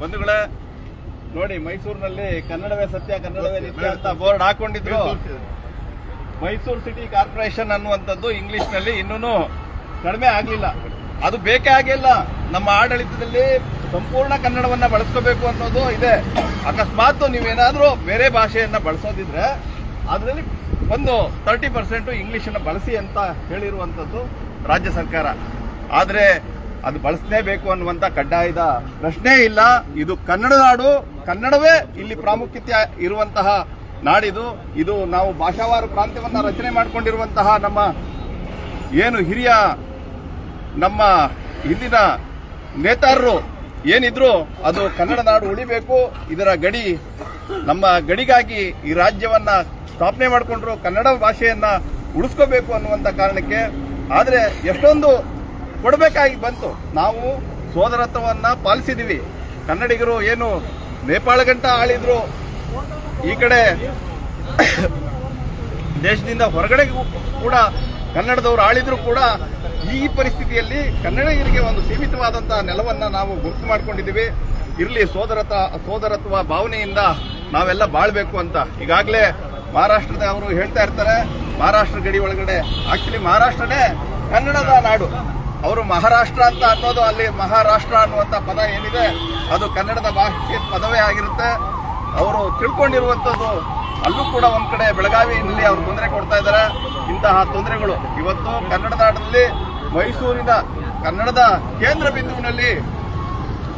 ಬಂಧುಗಳೇ ನೋಡಿ ಮೈಸೂರಿನಲ್ಲಿ ಕನ್ನಡವೇ ಸತ್ಯ ಕನ್ನಡವೇ ನಿತ್ಯ ಅಂತ ಬೋರ್ಡ್ ಹಾಕೊಂಡಿದ್ರು. ಮೈಸೂರು ಸಿಟಿ ಕಾರ್ಪೊರೇಷನ್ ಅನ್ನುವಂಥದ್ದು ಇಂಗ್ಲಿಷ್ನಲ್ಲಿ ಇನ್ನೂ ಕಡಿಮೆ ಆಗಲಿಲ್ಲ. ಅದು ಬೇಕೇ ಆಗಿಲ್ಲ. ನಮ್ಮ ಆಡಳಿತದಲ್ಲಿ ಸಂಪೂರ್ಣ ಕನ್ನಡವನ್ನ ಬಳಸ್ಕೋಬೇಕು ಅನ್ನೋದು ಇದೆ. ಅಕಸ್ಮಾತ್ ನೀವೇನಾದ್ರೂ ಬೇರೆ ಭಾಷೆಯನ್ನ ಬಳಸೋದಿದ್ರೆ ಅದರಲ್ಲಿ ಒಂದು ತರ್ಟಿ ಪರ್ಸೆಂಟು ಇಂಗ್ಲೀಷನ್ನು ಬಳಸಿ ಅಂತ ಹೇಳಿರುವಂಥದ್ದು ರಾಜ್ಯ ಸರ್ಕಾರ. ಆದರೆ ಅದು ಬಳಸಲೇಬೇಕು ಅನ್ನುವಂಥ ಕಡ್ಡಾಯದ ಪ್ರಶ್ನೆ ಇಲ್ಲ. ಇದು ಕನ್ನಡ ನಾಡು, ಕನ್ನಡವೇ ಇಲ್ಲಿ ಪ್ರಾಮುಖ್ಯತೆ ಇರುವಂತಹ ನಾಡಿದು. ಇದು ನಾವು ಭಾಷಾವಾರು ಪ್ರಾಂತ್ಯವನ್ನು ರಚನೆ ಮಾಡಿಕೊಂಡಿರುವಂತಹ ನಮ್ಮ ಏನು ಹಿರಿಯ ನಮ್ಮ ಹಿಂದಿನ ನೇತಾರರು ಏನಿದ್ರು ಅದು ಕನ್ನಡ ನಾಡು ಉಳಿಬೇಕು. ಇದರ ಗಡಿ ನಮ್ಮ ಗಡಿಗಾಗಿ ಈ ರಾಜ್ಯವನ್ನ ಸ್ಥಾಪನೆ ಮಾಡಿಕೊಂಡ್ರು ಕನ್ನಡ ಭಾಷೆಯನ್ನ ಉಳಿಸ್ಕೋಬೇಕು ಅನ್ನುವಂತ ಕಾರಣಕ್ಕೆ ಆದರೆ ಎಷ್ಟೊಂದು ಕೊಡಬೇಕಾಗಿ ಬಂತು. ನಾವು ಸೋದರತ್ವವನ್ನ ಪಾಲಿಸಿದೀವಿ. ಕನ್ನಡಿಗರು ಏನು ನೇಪಾಳ ಗಂಟ ಆಳಿದ್ರು, ಈ ಕಡೆ ದೇಶದಿಂದ ಹೊರಗಡೆ ಕೂಡ ಕನ್ನಡದವರು ಆಳಿದ್ರು ಕೂಡ ಈ ಪರಿಸ್ಥಿತಿಯಲ್ಲಿ ಕನ್ನಡಿಗರಿಗೆ ಒಂದು ಸೀಮಿತವಾದಂತಹ ನೆಲವನ್ನ ನಾವು ಗುರುತು ಮಾಡ್ಕೊಂಡಿದ್ದೀವಿ ಇರಲಿ ಸೋದರತ, ಸೋದರತ್ವ ಭಾವನೆಯಿಂದ ನಾವೆಲ್ಲ ಬಾಳ್ಬೇಕು ಅಂತ. ಈಗಾಗಲೇ ಮಹಾರಾಷ್ಟ್ರದ ಅವರು ಹೇಳ್ತಾ ಇರ್ತಾರೆ, ಮಹಾರಾಷ್ಟ್ರ ಗಡಿ ಒಳಗಡೆ. ಆಕ್ಚುಲಿ ಮಹಾರಾಷ್ಟ್ರನೇ ಕನ್ನಡದ ನಾಡು. ಅವರು ಮಹಾರಾಷ್ಟ್ರ ಅಂತ ಅನ್ನೋದು ಅಲ್ಲಿ ಮಹಾರಾಷ್ಟ್ರ ಅನ್ನುವಂತ ಪದ ಏನಿದೆ, ಅದು ಕನ್ನಡದ ಭಾಷೆ ಪದವೇ ಆಗಿರುತ್ತೆ. ಅವರು ತಿಳ್ಕೊಂಡಿರುವಂತದ್ದು ಅಲ್ಲೂ ಕೂಡ ಒಂದು ಕಡೆ ಬೆಳಗಾವಿಯಲ್ಲಿ ಅವರು ತೊಂದರೆ ಕೊಡ್ತಾ ಇದ್ದಾರೆ. ಇಂತಹ ತೊಂದರೆಗಳು ಇವತ್ತು ಕನ್ನಡ ನಾಡಿನಲ್ಲಿ ಮೈಸೂರಿನ ಕನ್ನಡದ ಕೇಂದ್ರ ಬಿಂದುವಿನಲ್ಲಿ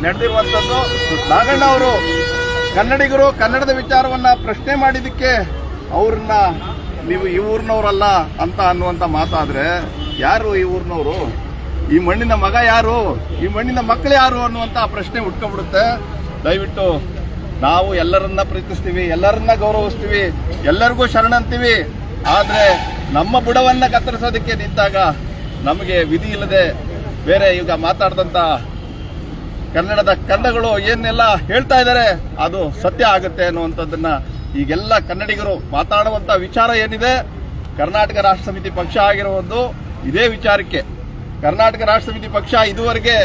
ನಡೆದಿರುವಂತದ್ದು ನಾಗಣ್ಣ ಅವರು ಕನ್ನಡಿಗರು ಕನ್ನಡದ ವಿಚಾರವನ್ನ ಪ್ರಶ್ನೆ ಮಾಡಿದ್ದಕ್ಕೆ ಅವ್ರನ್ನ ನೀವು ಈ ಊರಿನವರಲ್ಲ ಅಂತ ಅನ್ನುವಂತ ಮಾತಾದ್ರೆ ಯಾರು ಈ ಊರಿನವರು? ಈ ಮಣ್ಣಿನ ಮಗ ಯಾರು? ಈ ಮಣ್ಣಿನ ಮಕ್ಕಳು ಯಾರು ಅನ್ನುವಂತ ಪ್ರಶ್ನೆ ಉಟ್ಕೊಂಡ್ಬಿಡುತ್ತೆ. ದಯವಿಟ್ಟು ನಾವು ಎಲ್ಲರನ್ನ ಪ್ರೀತಿಸ್ತೀವಿ, ಎಲ್ಲರನ್ನ ಗೌರವಿಸ್ತೀವಿ, ಎಲ್ಲರಿಗೂ ಶರಣಂತೀವಿ ಆದ್ರೆ ನಮ್ಮ ಬುಡವನ್ನ ಕತ್ತರಿಸೋದಕ್ಕೆ ನಿಂತಾಗ ನಮಗೆ ವಿಧಿ ಇಲ್ಲದೆ ಬೇರೆ ಈಗ ಮಾತಾಡದಂತ ಕನ್ನಡದ ಕಂದಗಳು ಏನೆಲ್ಲ ಹೇಳ್ತಾ ಇದ್ದಾರೆ, ಅದು ಸತ್ಯ ಆಗುತ್ತೆ ಅನ್ನುವಂಥದ್ದನ್ನ ಈಗೆಲ್ಲ ಕನ್ನಡಿಗರು ಮಾತಾಡುವಂತ ವಿಚಾರ ಏನಿದೆ? ಕರ್ನಾಟಕ ರಾಷ್ಟ್ರ ಸಮಿತಿ ಪಕ್ಷ ಆಗಿರುವುದು ಇದೇ ವಿಚಾರಕ್ಕೆ. ಕರ್ನಾಟಕ ರಾಷ್ಟ್ರ ಸಮಿತಿ ಪಕ್ಷ ಇದುವರೆಗೆ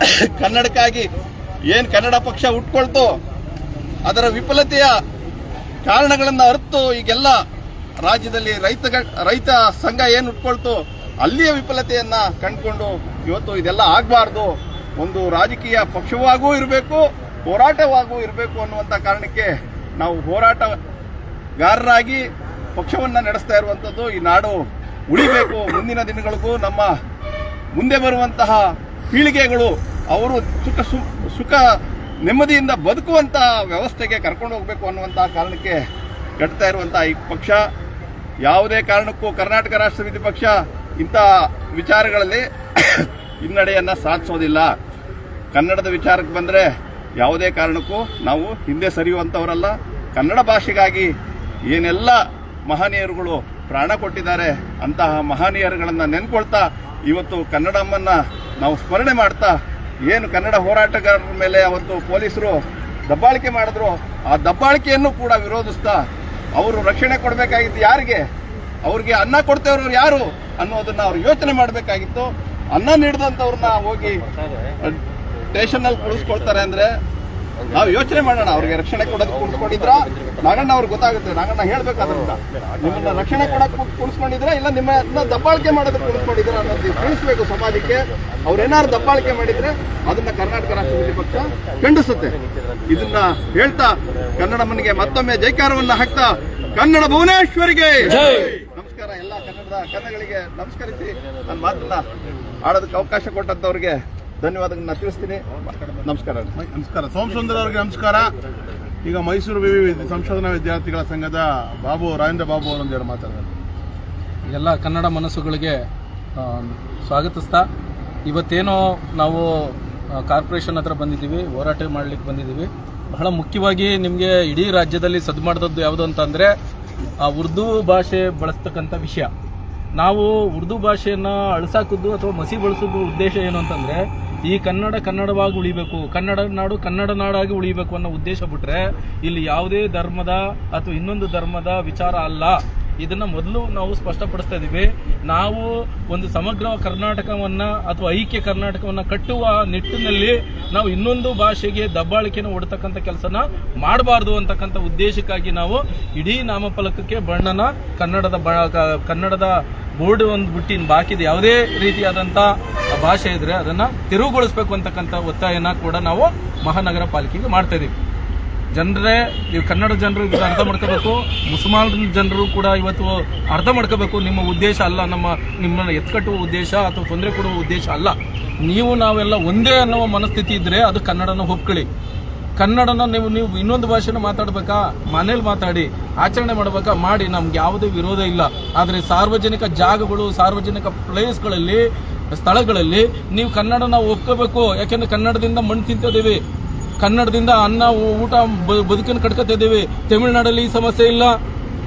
ಕನ್ನಡಕ್ಕಾಗಿ ಏನ್ ಕನ್ನಡ ಪಕ್ಷ ಉಟ್ಕೊಳ್ತು ಅದರ ವಿಫಲತೆಯ ಕಾರಣಗಳನ್ನ ಅರ್ತು ಈಗೆಲ್ಲ ರಾಜ್ಯದಲ್ಲಿ ರೈತ ರೈತ ಸಂಘ ಏನು ಉಟ್ಕೊಳ್ತು ಅಲ್ಲಿಯ ವಿಫಲತೆಯನ್ನ ಕಂಡುಕೊಂಡು ಇವತ್ತು ಇದೆಲ್ಲ ಆಗಬಾರ್ದು. ಒಂದು ರಾಜಕೀಯ ಪಕ್ಷವಾಗೂ ಇರಬೇಕು, ಹೋರಾಟವಾಗೂ ಇರಬೇಕು ಅನ್ನುವಂತ ಕಾರಣಕ್ಕೆ ನಾವು ಹೋರಾಟಗಾರರಾಗಿ ಪಕ್ಷವನ್ನು ನಡೆಸ್ತಾ ಇರುವಂಥದ್ದು ಈ ನಾಡು ಉಳಿಬೇಕು. ಮುಂದಿನ ದಿನಗಳಿಗೂ ನಮ್ಮ ಮುಂದೆ ಬರುವಂತಹ ಪೀಳಿಗೆಗಳು ಅವರು ಸುಖ ಸುಖ ನೆಮ್ಮದಿಯಿಂದ ಬದುಕುವಂತ ವ್ಯವಸ್ಥೆಗೆ ಕರ್ಕೊಂಡು ಹೋಗಬೇಕು ಅನ್ನುವಂತಹ ಕಾರಣಕ್ಕೆ ಕಟ್ತಾ ಇರುವಂತಹ ಈ ಪಕ್ಷ. ಯಾವುದೇ ಕಾರಣಕ್ಕೂ ಕರ್ನಾಟಕ ರಾಷ್ಟ್ರ ಸಮಿತಿ ಪಕ್ಷ. ಇಂಥ ವಿಚಾರಗಳಲ್ಲಿ ಹಿನ್ನಡೆಯನ್ನು ಸಾಧಿಸೋದಿಲ್ಲ. ಕನ್ನಡದ ವಿಚಾರಕ್ಕೆ ಬಂದರೆ ಯಾವುದೇ ಕಾರಣಕ್ಕೂ ನಾವು ಹಿಂದೆ ಸರಿಯುವಂಥವರಲ್ಲ ಕನ್ನಡ ಭಾಷೆಗಾಗಿ ಏನೆಲ್ಲ ಮಹನೀಯರುಗಳು ಪ್ರಾಣ ಕೊಟ್ಟಿದ್ದಾರೆ, ಅಂತಹ ಮಹನೀಯರುಗಳನ್ನು ನೆನ್ಕೊಳ್ತಾ ಇವತ್ತು ಕನ್ನಡಮ್ಮನ್ನು ನಾವು ಸ್ಮರಣೆ ಮಾಡ್ತಾ, ಏನು ಕನ್ನಡ ಹೋರಾಟಗಾರರ ಮೇಲೆ ಅವತ್ತು ಪೊಲೀಸರು ದಬ್ಬಾಳಿಕೆ ಮಾಡಿದ್ರು, ಆ ದಬ್ಬಾಳಿಕೆಯನ್ನು ಕೂಡ ವಿರೋಧಿಸ್ತಾ ಅವರು ರಕ್ಷಣೆ ಕೊಡಬೇಕಾಗಿತ್ತು ಯಾರಿಗೆ? ಅವ್ರಿಗೆ ಅನ್ನ ಕೊಡ್ತೇವ್ರವ್ರು ಯಾರು ಅನ್ನೋದನ್ನ ಅವ್ರು ಯೋಚನೆ ಮಾಡಬೇಕಾಗಿತ್ತು. ಅನ್ನ ನೀಡಿದಂಥವ್ರನ್ನ ಹೋಗಿ ಸ್ಟೇಷನ್ ಅಲ್ಲಿ ಕುಳಿಸ್ಕೊಳ್ತಾರೆ ಅಂದ್ರೆ ನಾವು ಯೋಚನೆ ಮಾಡೋಣ ಅವ್ರಿಗೆ ರಕ್ಷಣೆ ಕೊಡೋದಕ್ಕೆ ಕುಳಿಸ್ಕೊಂಡಿದ್ರ ನಾಗಣ್ಣ ಅವ್ರಿಗೆ ಗೊತ್ತಾಗುತ್ತೆ. ನಾಗಣ್ಣ ಹೇಳ್ಬೇಕಾದ್ರಿಂದ ನಿಮ್ಮನ್ನ ರಕ್ಷಣೆ ಕೊಡಕ್ ಕುಳಿಸ್ಕೊಂಡಿದ್ರ ಇಲ್ಲ ನಿಮ್ಮ ದಬ್ಬಾಳಿಕೆ ಮಾಡೋದಕ್ಕೆ ಕುಳಿಸ್ಕೊಂಡಿದ್ರ ಅನ್ನೋದು ತಿಳಿಸ್ಬೇಕು ಸಮಾಜಕ್ಕೆ. ಅವ್ರೇನಾದ್ರು ದಬ್ಬಾಳಿಕೆ ಮಾಡಿದ್ರೆ ಅದನ್ನ ಕರ್ನಾಟಕ ರಾಷ್ಟ್ರ ಸಮಿತಿ ಪಕ್ಷ ಖಂಡಿಸುತ್ತೆ. ಇದನ್ನ ಹೇಳ್ತಾ ಕನ್ನಡ ಮನೆಗೆ ಮತ್ತೊಮ್ಮೆ ಜೈಕಾರವನ್ನ ಹಾಕ್ತಾ ಕನ್ನಡ ಭುವನೇಶ್ವರಿಗೆ. ನಮಸ್ಕಾರ. ಎಲ್ಲ ಕನ್ನಡದ ಕನ್ನಡಗಳಿಗೆ ನಮಸ್ಕರಿಸಿ ನನ್ನ ಮಾತನ್ನ ಆಡೋದಕ್ಕೆ ಅವಕಾಶ ಕೊಟ್ಟಂತವ್ರಿಗೆ ಧನ್ಯವಾದಗಳನ್ನ ತಿಳಿಸ್ತೀನಿ. ನಮಸ್ಕಾರ. ನಮಸ್ಕಾರ. ಸೋಮಸುಂದರ್ ಅವರಿಗೆ ನಮಸ್ಕಾರ. ಈಗ ಮೈಸೂರು ವಿವಿ ಸಂಶೋಧನಾ ವಿದ್ಯಾರ್ಥಿಗಳ ಸಂಘದ ಬಾಬು ರಾಜೇಂದ್ರ ಬಾಬು ಅವರೊಂದೆರಡು ಮಾತಾಡೋದು? ಎಲ್ಲ ಕನ್ನಡ ಮನಸ್ಸುಗಳಿಗೆ ಸ್ವಾಗತಿಸ್ತಾ ಇವತ್ತೇನೋ ನಾವು ಕಾರ್ಪೊರೇಷನ್ ಹತ್ರ ಬಂದಿದ್ದೀವಿ ಹೋರಾಟ ಮಾಡಲಿಕ್ಕೆ ಬಂದಿದ್ದೀವಿ. ಬಹಳ ಮುಖ್ಯವಾಗಿ ನಿಮಗೆ ಇಡೀ ರಾಜ್ಯದಲ್ಲಿ ಸದ್ದು ಮಾಡಿದದ್ದು ಯಾವುದು ಅಂತಂದರೆ ಆ ಉರ್ದು ಭಾಷೆ ಬಳಸ್ತಕ್ಕಂಥ ವಿಷಯ. ನಾವು ಉರ್ದು ಭಾಷೆಯನ್ನು ಅಳಸಾಕುದು ಅಥವಾ ಮಸಿ ಬಳಸೋದು ಉದ್ದೇಶ ಏನು ಅಂತಂದ್ರೆ, ಈ ಕನ್ನಡ ಕನ್ನಡವಾಗಿ ಉಳಿಬೇಕು, ಕನ್ನಡ ನಾಡು ಕನ್ನಡ ನಾಡಾಗಿ ಉಳಿಬೇಕು ಅನ್ನೋ ಉದ್ದೇಶ ಬಿಟ್ರೆ, ಇಲ್ಲಿ ಯಾವುದೇ ಧರ್ಮದ ಅಥವಾ ಇನ್ನೊಂದು ಧರ್ಮದ ವಿಚಾರ ಅಲ್ಲ. ಇದನ್ನ ಮೊದಲು ನಾವು ಸ್ಪಷ್ಟಪಡಿಸ್ತಾ ಇದೀವಿ ನಾವು ಒಂದು ಸಮಗ್ರ ಕರ್ನಾಟಕವನ್ನ ಅಥವಾ ಐಕ್ಯ ಕರ್ನಾಟಕವನ್ನ ಕಟ್ಟುವ ನಿಟ್ಟಿನಲ್ಲಿ ನಾವು ಇನ್ನೊಂದು ಭಾಷೆಗೆ ದಬ್ಬಾಳಿಕೆನ ಹೊಡ್ತಕ್ಕಂಥ ಕೆಲಸನ ಮಾಡಬಾರ್ದು ಅಂತಕ್ಕಂಥ ಉದ್ದೇಶಕ್ಕಾಗಿ ನಾವು ಇಡೀ ನಾಮಫಲಕಕ್ಕೆ ಬಣ್ಣನ ಕನ್ನಡದ ಕನ್ನಡದ ಬೋರ್ಡ್ ಒಂದು ಬಿಟ್ಟಿನ ಬಾಕಿದೆ ಯಾವುದೇ ರೀತಿಯಾದಂಥ ಭಾಷೆ ಇದ್ರೆ ಅದನ್ನ ತೆರವುಗೊಳಿಸಬೇಕು ಅಂತಕ್ಕಂಥ ಒತ್ತಾಯನ ಕೂಡ ನಾವು ಮಹಾನಗರ ಪಾಲಿಕೆಗೆ ಮಾಡ್ತಾ ಇದೀವಿ ಜನರೇ, ನೀವು ಕನ್ನಡ ಜನರು ಅರ್ಥ ಮಾಡ್ಕೋಬೇಕು, ಮುಸಲ್ಮಾನ್ ಜನರು ಕೂಡ ಇವತ್ತು ಅರ್ಥ ಮಾಡ್ಕೋಬೇಕು, ನಿಮ್ಮ ಉದ್ದೇಶ ಅಲ್ಲ, ನಮ್ಮ ನಿಮ್ಮನ್ನ ಎತ್ಕಟ್ಟುವ ಉದ್ದೇಶ ಅಥವಾ ತೊಂದರೆ ಕೊಡುವ ಉದ್ದೇಶ ಅಲ್ಲ. ನೀವು ನಾವೆಲ್ಲ ಒಂದೇ ಅನ್ನುವ ಮನಸ್ಥಿತಿ ಇದ್ರೆ ಅದು ಕನ್ನಡನ ಒಪ್ಕೊಳ್ಳಿ. ಕನ್ನಡನ ನೀವು ನೀವು ಇನ್ನೊಂದು ಭಾಷೆನ ಮಾತಾಡ್ಬೇಕಾ? ಮನೇಲಿ ಮಾತಾಡಿ, ಆಚರಣೆ ಮಾಡ್ಬೇಕಾ? ಮಾಡಿ, ನಮ್ಗೆ ಯಾವುದೇ ವಿರೋಧ ಇಲ್ಲ. ಆದರೆ ಸಾರ್ವಜನಿಕ ಜಾಗಗಳು, ಸಾರ್ವಜನಿಕ ಪ್ಲೇಸ್ಗಳಲ್ಲಿ, ಸ್ಥಳಗಳಲ್ಲಿ ನೀವು ಕನ್ನಡನ ಒಪ್ಕೋಬೇಕು. ಯಾಕೆಂದ್ರೆ ಕನ್ನಡದಿಂದ ಮಣ್ಣು ತಿಂತಿದ್ದೀವಿ. ಕನ್ನಡದಿಂದ ಅನ್ನ ಊಟ ಬದುಕನ್ನು ಬದುಕನ್ನು ಕಟ್ಕೊತಿದ್ದೀವಿ ತಮಿಳುನಾಡಲ್ಲಿ ಈ ಸಮಸ್ಯೆ ಇಲ್ಲ.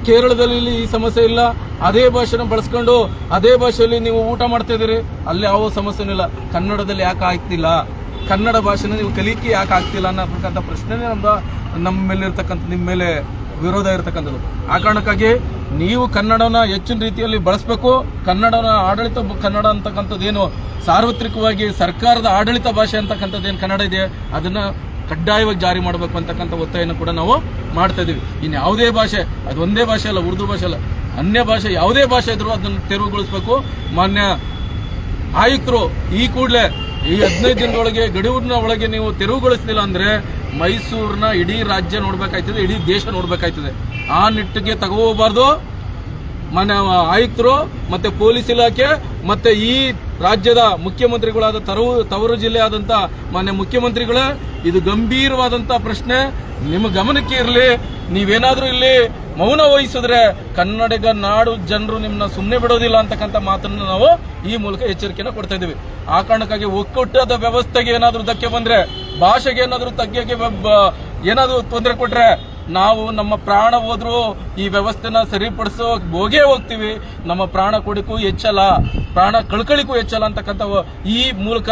ಕೇರಳದಲ್ಲಿ ಈ ಸಮಸ್ಯೆ ಇಲ್ಲ. ಅದೇ ಭಾಷೆನ ಬಳಸ್ಕೊಂಡು, ಅದೇ ಭಾಷೆಯಲ್ಲಿ ನೀವು ಊಟ ಮಾಡ್ತಾ ಇದ್ದೀರಿ. ಅಲ್ಲಿ ಯಾವ ಸಮಸ್ಯೆನೂ ಇಲ್ಲ. ಕನ್ನಡದಲ್ಲಿ ಯಾಕೆ ಆಗ್ತಿಲ್ಲ? ಕನ್ನಡ ಭಾಷೆನ ನೀವು ಕಲಿಕೆ ಯಾಕೆ ಆಗ್ತಿಲ್ಲ ಅನ್ನತಕ್ಕಂಥ ಪ್ರಶ್ನೆನೇ ನಮ್ಮ ನಮ್ಮ ಮೇಲೆ ಇರ್ತಕ್ಕಂಥ, ನಿಮ್ಮ ಮೇಲೆ ವಿರೋಧ ಇರತಕ್ಕಂಥದ್ದು. ಆ ಕಾರಣಕ್ಕಾಗಿ ನೀವು ಕನ್ನಡನ ಹೆಚ್ಚಿನ ರೀತಿಯಲ್ಲಿ ಬಳಸಬೇಕು. ಕನ್ನಡನ ಆಡಳಿತ, ಕನ್ನಡ ಅಂತಕ್ಕಂಥದ್ದೇನು ಸಾರ್ವತ್ರಿಕವಾಗಿ ಸರ್ಕಾರದ ಆಡಳಿತ ಭಾಷೆ ಅಂತಕ್ಕಂಥದ್ದೇನು ಕನ್ನಡ ಇದೆ, ಅದನ್ನ ಕಡ್ಡಾಯವಾಗಿ ಜಾರಿ ಮಾಡಬೇಕು ಅಂತಕ್ಕಂಥ ಒತ್ತಾಯನ ಕೂಡ ನಾವು ಮಾಡ್ತಾ ಇದೀವಿ. ಇನ್ನು ಯಾವುದೇ ಭಾಷೆ, ಅದು ಒಂದೇ ಭಾಷೆ ಅಲ್ಲ, ಉರ್ದು ಭಾಷೆ ಅಲ್ಲ, ಅನ್ಯ ಭಾಷೆ ಯಾವುದೇ ಭಾಷೆ ಇದ್ರೂ ಅದನ್ನು ತೆರವುಗೊಳಿಸಬೇಕು. ಮಾನ್ಯ ಆಯುಕ್ತರು ಈ ಕೂಡಲೇ ಈ ಹದಿನೈದು ದಿನದೊಳಗೆ ಗಡಿಯೂರಿನ ಒಳಗೆ ನೀವು ತೆರವುಗೊಳಿಸಲಿಲ್ಲ ಅಂದ್ರೆ ಮೈಸೂರಿನ ಇಡೀ ರಾಜ್ಯ ನೋಡ್ಬೇಕಾಯ್ತದೆ, ಇಡೀ ದೇಶ ನೋಡ್ಬೇಕಾಯ್ತದೆ. ಆ ನಿಟ್ಟಿಗೆ ತಗೋಬಾರ್ದು. ಮಾನ್ಯ ಆಯುಕ್ತರು ಮತ್ತೆ ಪೊಲೀಸ್ ಇಲಾಖೆ ಮತ್ತೆ ಈ ರಾಜ್ಯದ ಮುಖ್ಯಮಂತ್ರಿಗಳಾದ ತರವು, ತವರು ಜಿಲ್ಲೆ ಆದಂತ ಮಾನ್ಯ ಮುಖ್ಯಮಂತ್ರಿಗಳೇ, ಇದು ಗಂಭೀರವಾದಂತ ಪ್ರಶ್ನೆ. ನಿಮ್ಮ ಗಮನಕ್ಕೆ ಇರಲಿ, ನೀವೇನಾದ್ರೂ ಇಲ್ಲಿ ಮೌನ ವಹಿಸಿದ್ರೆ ಕನ್ನಡಿಗ ನಾಡು ಜನರು ನಿಮ್ಮನ್ನ ಸುಮ್ಮನೆ ಬಿಡೋದಿಲ್ಲ ಅಂತಕ್ಕಂಥ ಮಾತನ್ನು ನಾವು ಈ ಮೂಲಕ ಎಚ್ಚರಿಕೆಯನ್ನು ಕೊಡ್ತಾ ಇದ್ದೀವಿ. ಆ ಕಾರಣಕ್ಕಾಗಿ ಒಕ್ಕೂಟದ ವ್ಯವಸ್ಥೆಗೆ ಏನಾದರೂ ಧಕ್ಕೆ ಬಂದ್ರೆ, ಭಾಷೆಗೆ ಏನಾದರೂ ತಗ್ಗೆಗೆ ಏನಾದರೂ ತೊಂದರೆ ಕೊಟ್ರೆ ನಾವು ನಮ್ಮ ಪ್ರಾಣ ಹೋದ್ರೂ ಈ ವ್ಯವಸ್ಥೆನ ಸರಿಪಡಿಸೋ ಹೋಗೇ ಹೋಗ್ತೀವಿ. ನಮ್ಮ ಪ್ರಾಣ ಕೊಡಕ್ಕೂ ಹೆಚ್ಚಲ್ಲ. ಪ್ರಾಣ ಕಳ್ಕಳಿಕ್ಕೂ ಹೆಚ್ಚಲ್ಲ ಅಂತಕ್ಕಂಥ ಈ ಮೂಲಕ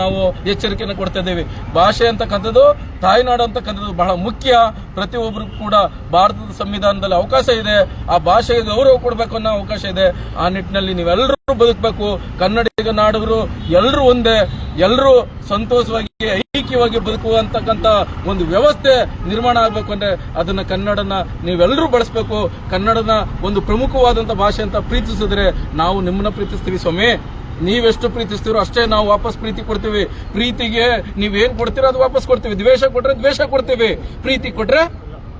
ನಾವು ಎಚ್ಚರಿಕೆಯನ್ನು ಕೊಡ್ತಾ ಇದ್ದೇವೆ. ಭಾಷೆ ಅಂತಕ್ಕಂಥದ್ದು, ತಾಯ್ನಾಡು ಅಂತಕ್ಕಂಥದ್ದು ಬಹಳ ಮುಖ್ಯ. ಪ್ರತಿಯೊಬ್ಬರಿಗೂ ಕೂಡ ಭಾರತದ ಸಂವಿಧಾನದಲ್ಲಿ ಅವಕಾಶ ಇದೆ. ಆ ಭಾಷೆಗೆ ಗೌರವ ಕೊಡಬೇಕು ಅನ್ನೋ ಅವಕಾಶ ಇದೆ. ಆ ನಿಟ್ಟಿನಲ್ಲಿ ನೀವೆಲ್ಲರೂ ಬದುಕಬೇಕು. ಕನ್ನಡಿಗ, ನಾಡುಗರು ಎಲ್ಲರೂ ಒಂದೇ. ಎಲ್ಲರೂ ಸಂತೋಷವಾಗಿ ಐಕ್ಯವಾಗಿ ಬದುಕುವಂತಕ್ಕಂಥ ಒಂದು ವ್ಯವಸ್ಥೆ ನಿರ್ಮಾಣ ಆಗಬೇಕು ಅಂದ್ರೆ ಅದನ್ನ ಕನ್ನಡನ ನೀವೆಲ್ಲರೂ ಬಳಸಬೇಕು. ಕನ್ನಡನ ಒಂದು ಪ್ರಮುಖವಾದಂತ ಭಾಷೆ ಅಂತ ಪ್ರೀತಿಸಿದ್ರೆ ನಾವು ನಿಮ್ಮನ್ನ ಪ್ರೀತಿಸ್ತೀವಿ ಸ್ವಾಮಿ. ನೀವೆಷ್ಟು ಪ್ರೀತಿಸ್ತೀರೋ ಅಷ್ಟೇ ನಾವು ವಾಪಸ್ ಪ್ರೀತಿ ಕೊಡ್ತೀವಿ. ಪ್ರೀತಿಗೆ ನೀವೇನ್ ಕೊಡ್ತೀರೋ ಅದು ವಾಪಸ್ ಕೊಡ್ತೀವಿ. ದ್ವೇಷ ಕೊಟ್ರೆ ದ್ವೇಷ ಕೊಡ್ತೀವಿ. ಪ್ರೀತಿ ಕೊಟ್ರೆ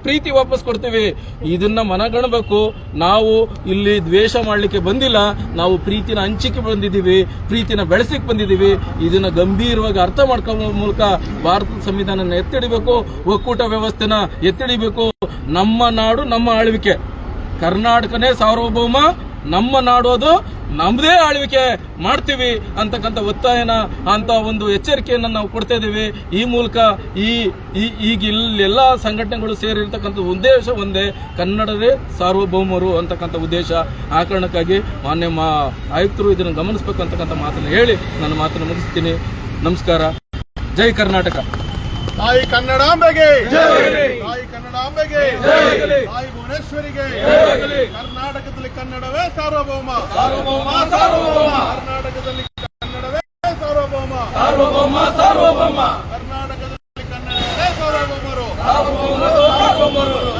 ಪ್ರೀತಿ ವಾಪಸ್ ಕೊಡ್ತೀವಿ. ಇದನ್ನ ಮನಗಣಬೇಕು. ನಾವು ಇಲ್ಲಿ ದ್ವೇಷ ಮಾಡಲಿಕ್ಕೆ ಬಂದಿಲ್ಲ. ನಾವು ಪ್ರೀತಿನ ಹಂಚಿಕೆ ಬಂದಿದ್ದೀವಿ. ಪ್ರೀತಿನ ಬೆಳೆಸಕ್ಕೆ ಬಂದಿದ್ದೀವಿ. ಇದನ್ನ ಗಂಭೀರವಾಗಿ ಅರ್ಥ ಮಾಡ್ಕೊಳ್ಳೋ ಮೂಲಕ ಭಾರತದ ಸಂವಿಧಾನ ಎತ್ತಿಡಿಬೇಕು. ಒಕ್ಕೂಟ ವ್ಯವಸ್ಥೆನ ಎತ್ತಿಡಿಬೇಕು. ನಮ್ಮ ನಾಡು ನಮ್ಮ ಆಳ್ವಿಕೆ. ಕರ್ನಾಟಕನೇ ಸಾರ್ವಭೌಮ. ನಮ್ಮ ನಾಡೋದು ಅದು ನಮ್ಮದೇ ಆಳ್ವಿಕೆ ಮಾಡ್ತೀವಿ ಅಂತಕ್ಕಂಥ ಒತ್ತಾಯನ, ಅಂತ ಒಂದು ಎಚ್ಚರಿಕೆಯನ್ನು ನಾವು ಕೊಡ್ತಾ ಇದ್ದೀವಿ. ಈ ಮೂಲಕ ಈ ಈಗ ಇಲ್ಲೆಲ್ಲ ಸಂಘಟನೆಗಳು ಸೇರಿರ್ತಕ್ಕಂಥ ಉದ್ದೇಶ ಒಂದೇ, ಕನ್ನಡವೇ ಸಾರ್ವಭೌಮರು ಅಂತಕ್ಕಂಥ ಉದ್ದೇಶ. ಆ ಕಾರಣಕ್ಕಾಗಿ ಮಾನ್ಯ ಮಾ, ಆಯುಕ್ತರು ಇದನ್ನು ಗಮನಿಸಬೇಕು ಅಂತಕ್ಕಂಥ ಮಾತನ್ನು ಹೇಳಿ, ನನ್ನ ಮಾತನ್ನು ಮುಗಿಸ್ತೀನಿ. ನಮಸ್ಕಾರ. ಜೈ ಕರ್ನಾಟಕ. ತಾಯಿ ಕನ್ನಡಾಂಬೆಗೆ. ತಾಯಿ ಕನ್ನಡಾಂಬೆಗೆ. ತಾಯಿ ಭುವನೇಶ್ವರಿಗೆ. ಕರ್ನಾಟಕದಲ್ಲಿ ಕನ್ನಡವೇ ಸಾರ್ವಭೌಮ. ಸಾರ್ವಭೌಮ ಸಾರ್ವಭೌಮ. ಕರ್ನಾಟಕದಲ್ಲಿ ಕನ್ನಡವೇ ಸಾರ್ವಭೌಮ. ಸಾರ್ವಭೌಮ ಸಾರ್ವಭೌಮ. ಕರ್ನಾಟಕದಲ್ಲಿ ಕನ್ನಡವೇ ಸಾರ್ವಭೌಮರು ಸಾರ್ವಭೌಮರು.